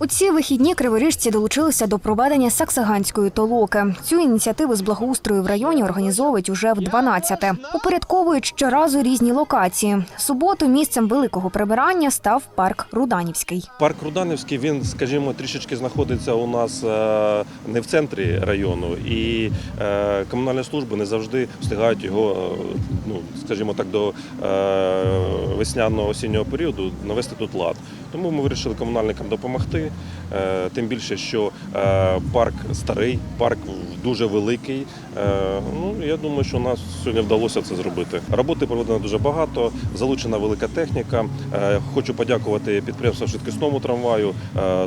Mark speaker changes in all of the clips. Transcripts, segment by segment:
Speaker 1: У ці вихідні криворіжці долучилися до проведення саксаганської толоки. Цю ініціативу з благоустрою в районі організовують уже в 12-те. Упорядковують щоразу різні локації. Суботу місцем великого прибирання став парк Руданівський.
Speaker 2: Парк Руданівський, він, скажімо, трішечки знаходиться у нас е, не в центрі району, і е, комунальні служби не завжди встигають його, е, ну скажімо так, до весняного осіннього періоду навести тут лад. Тому ми вирішили комунальникам допомогти. е, Тим більше, що е, парк старий, парк дуже великий. Е, Ну я думаю, що нас сьогодні вдалося це зробити. Роботи проведено дуже багато, залучена велика техніка. Хочу подякувати підприємству швидкісному трамваю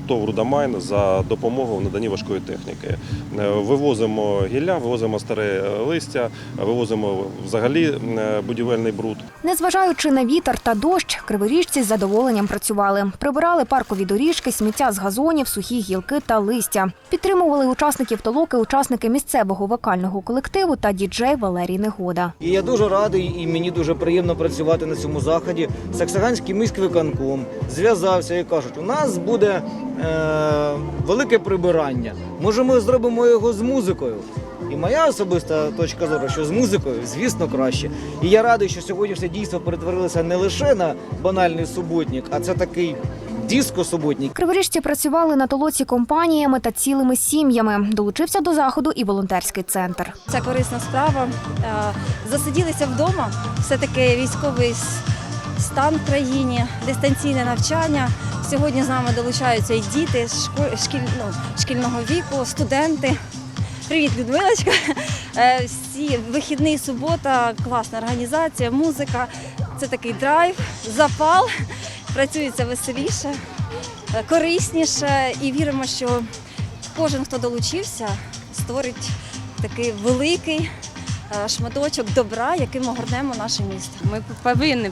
Speaker 2: ТОВ «Рудамайн» за допомогу в наданні важкої техніки. Вивозимо гілля, вивозимо старе листя, вивозимо взагалі будівельний бруд.
Speaker 1: Незважаючи на вітер та дощ, криворіжці з задоволенням працювали. Прибирали паркові доріжки, сміття з газонів, сухі гілки та листя. Підтримували учасників толоки учасники місцевого вокального колективу та діджей Валерій Негода.
Speaker 3: І я дуже радий, і мені дуже приємно працювати на цьому заході. Саксаганський міськвиконком зв'язався і кажуть, у нас буде е, велике прибирання. Може, ми зробимо його з музикою. І моя особиста точка зору, що з музикою, звісно, краще. І я радий, що сьогоднішнє дійство перетворилося не лише на банальний суботник, а це такий диско-суботник.
Speaker 1: Криворіжці працювали на толоці компаніями та цілими сім'ями. Долучився до заходу і волонтерський центр.
Speaker 4: Це корисна справа. Е, Засиділися вдома. Все-таки військовий стан в країні, дистанційне навчання. Сьогодні з нами долучаються і діти з шкіль, ну, шкільного віку, студенти. Привіт, Людмилочка. Е, Всі вихідний субота, класна організація, музика. Це такий драйв, запал. Працюється веселіше, е, корисніше і віримо, що кожен, хто долучився, створить такий великий е, шматочок добра, яким огорнемо наше місто.
Speaker 5: Ми повинні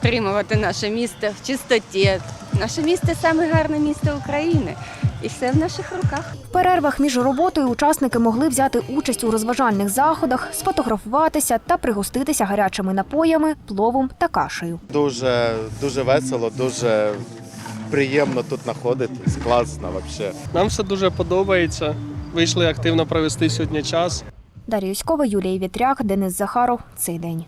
Speaker 5: підтримувати наше місто в чистоті. Наше місто саме гарне місто України. І все в наших руках.
Speaker 1: В перервах між роботою учасники могли взяти участь у розважальних заходах, сфотографуватися та пригоститися гарячими напоями, пловом та кашею.
Speaker 6: Дуже, дуже весело, дуже приємно тут знаходитись. Класно взагалі.
Speaker 7: Нам все дуже подобається. Вийшли активно провести сьогодні час.
Speaker 1: Дар'я Юськова, Юлія Вітряк, Денис Захаров. Цей день.